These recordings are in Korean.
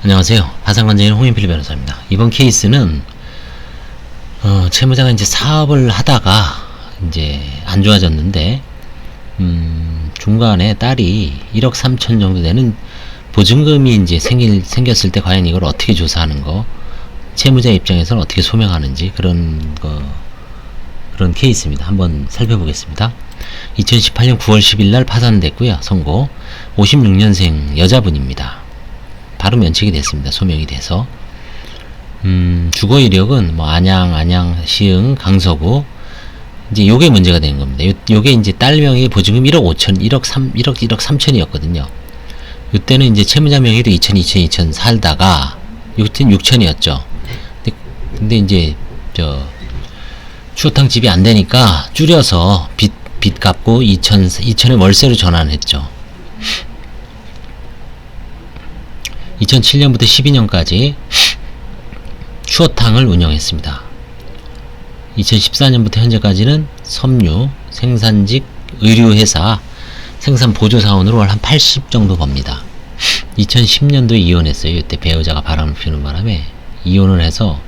안녕하세요. 화상관장인 홍인필 변호사입니다. 이번 케이스는 어, 채무자가 이제 사업을 하다가 이제 안 좋아졌는데 음, 중간에 딸이 1억 3천 정도 되는 보증금이 이제 생길, 생겼을 때 과연 이걸 어떻게 조사하는 거 채무자 입장에서는 어떻게 소명하는지 그런 거 그런 케이스입니다. 한번 살펴보겠습니다. 2018년 9월 10일 날 파산됐고요. 선고 56년생 여자분입니다. 바로 면책이 됐습니다. 소명이 돼서. 음, 주거 이력은 뭐 안양, 안양, 시흥, 강서구 이제 요게 문제가 되는 겁니다. 요, 요게 이제 딸 명의 보증금 1억 5천, 1억 3, 1억 1억 3천이었거든요. 요때는 이제 채무자 명의로 2천, 2천, 2천 살다가 요때는 6천이었죠. 근데, 근데 이제 저 추어탕 집이 안 되니까 줄여서 빚, 빚 갚고 2천, 2천에 월세로 전환했죠. 2007년부터 12년까지 추어탕을 운영했습니다. 2014년부터 현재까지는 섬유, 생산직, 의류회사, 생산 보조사원으로 월 한 80 정도 법니다. 2010년도에 이혼했어요. 이때 배우자가 바람을 피우는 바람에 이혼을 해서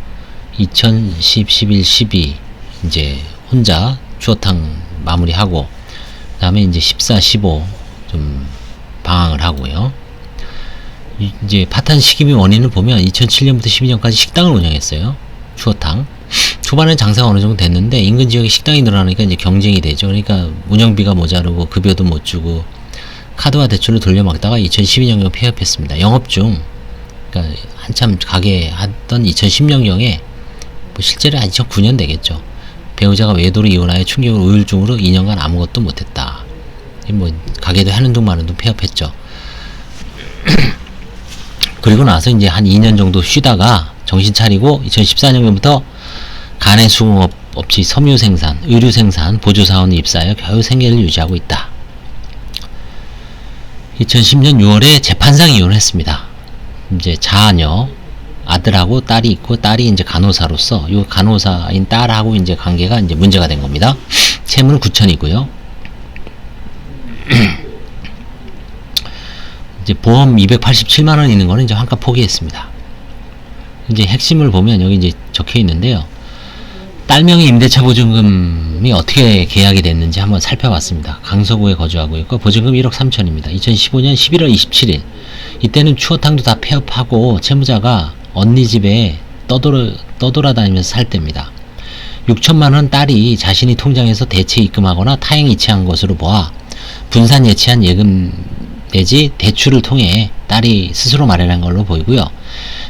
2010, 11, 12 이제 혼자 추어탕 마무리하고 그 다음에 이제 14, 15 좀 방황을 하고요. 이- 이제 파탄 시기미 원인을 보면 2007년부터 12년까지 식당을 운영했어요. 추어탕. 초반에 장사가 어느 정도 됐는데 인근 지역에 식당이 늘어나니까 이제 경쟁이 되죠. 그러니까 운영비가 모자르고 급여도 못 주고 카드와 대출을 돌려막다가 2012년경 폐업했습니다. 영업 중 그러니까 한참 가게 하던 2010년경에 뭐 실제로 한 2009년 되겠죠. 배우자가 외도로 이혼하여 충격으로 우울증으로 2년간 아무것도 못했다. 뭐 가게도 하는 둥 마는 둥 폐업했죠. 그리고 나서 이제 한 2년 정도 쉬다가 정신 차리고 2014년부터 간의 수공업 업체 섬유 생산, 의류 생산, 보조 사원에 입사하여 겨우 생계를 유지하고 있다. 2010년 6월에 재판상 이혼을 했습니다. 이제 자녀 아들하고 딸이 있고 딸이 이제 간호사로서 이 간호사인 딸하고 이제 관계가 이제 문제가 된 겁니다. 채무는 9천이고요. 이제 보험 287만 원 있는 거는 이제 환가 포기했습니다. 이제 핵심을 보면 여기 이제 적혀 있는데요. 딸명의 임대차 보증금이 어떻게 계약이 됐는지 한번 살펴봤습니다. 강서구에 거주하고 있고 보증금 1억 3천입니다. 2015년 11월 27일 이때는 추어탕도 다 폐업하고 채무자가 언니 집에 떠돌아, 떠돌아다니면서 살 때입니다. 6천만 원 딸이 자신이 통장에서 대체 입금하거나 타행 이체한 것으로 보아 분산 예치한 예금 내지 대출을 통해 딸이 스스로 마련한 걸로 보이고요.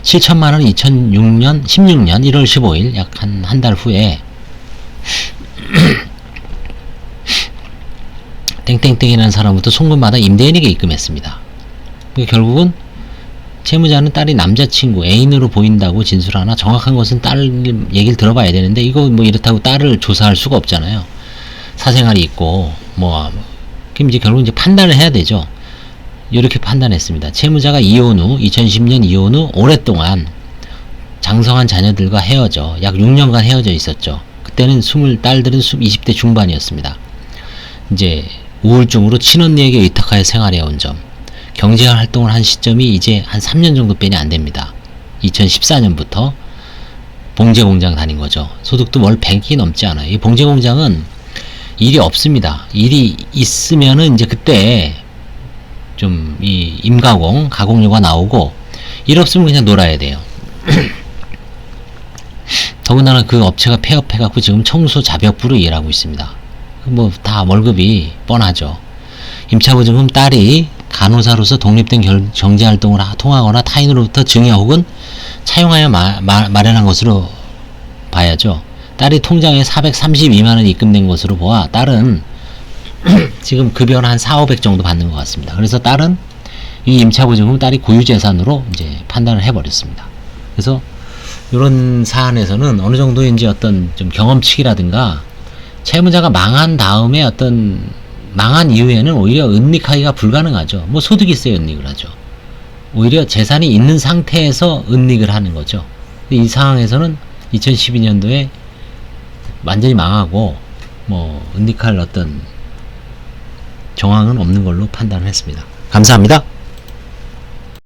7천만 원 2006년 16년 1월 15일 약 한 한 달 후에 땡땡땡이라는 사람부터 송금받아 임대인에게 입금했습니다. 그러니까 결국은 채무자는 딸이 남자친구 애인으로 보인다고 진술하나 정확한 것은 딸 얘기를 들어봐야 되는데 이거 뭐 이렇다고 딸을 조사할 수가 없잖아요. 사생활이 있고 뭐 그럼 이제 결국 이제 판단을 해야 되죠. 이렇게 판단했습니다. 채무자가 이혼 후 2010년 이혼 후 오랫동안 장성한 자녀들과 헤어져 약 6년간 헤어져 있었죠. 그때는 20 딸들은 20대 중반이었습니다. 이제 우울증으로 친언니에게 의탁하여 생활해 온 점. 경제 활동을 한 시점이 이제 한 3년 정도 빼니 안 됩니다. 2014년부터 봉제 공장 다닌 거죠. 소득도 월 100이 넘지 않아요. 이 봉제 공장은 일이 없습니다. 일이 있으면은 이제 그때 좀 이 임가공 가공료가 나오고 일 없으면 그냥 놀아야 돼요. 더군다나 그 업체가 폐업해갖고 지금 청소 자벽부로 일하고 있습니다. 뭐 다 월급이 뻔하죠. 임차보증금 딸이 간호사로서 독립된 결, 경제활동을 하- 통하거나 타인으로부터 증여 혹은 차용하여 마, 마, 마련한 것으로 봐야죠. 딸이 통장에 432만원 입금된 것으로 보아 딸은 지금 급여는 한 4, 500 정도 받는 것 같습니다. 그래서 딸은 이 임차보증금 딸이 고유재산으로 이제 판단을 해버렸습니다. 그래서 이런 사안에서는 어느 정도 이제 어떤 좀 경험치기라든가 채무자가 망한 다음에 어떤 망한 이후에는 오히려 은닉하기가 불가능하죠. 뭐 소득이 있어야 은닉을 하죠. 오히려 재산이 있는 상태에서 은닉을 하는 거죠. 이 상황에서는 2012년도에 완전히 망하고 뭐 은닉할 어떤 정황은 없는 걸로 판단을 했습니다. 감사합니다.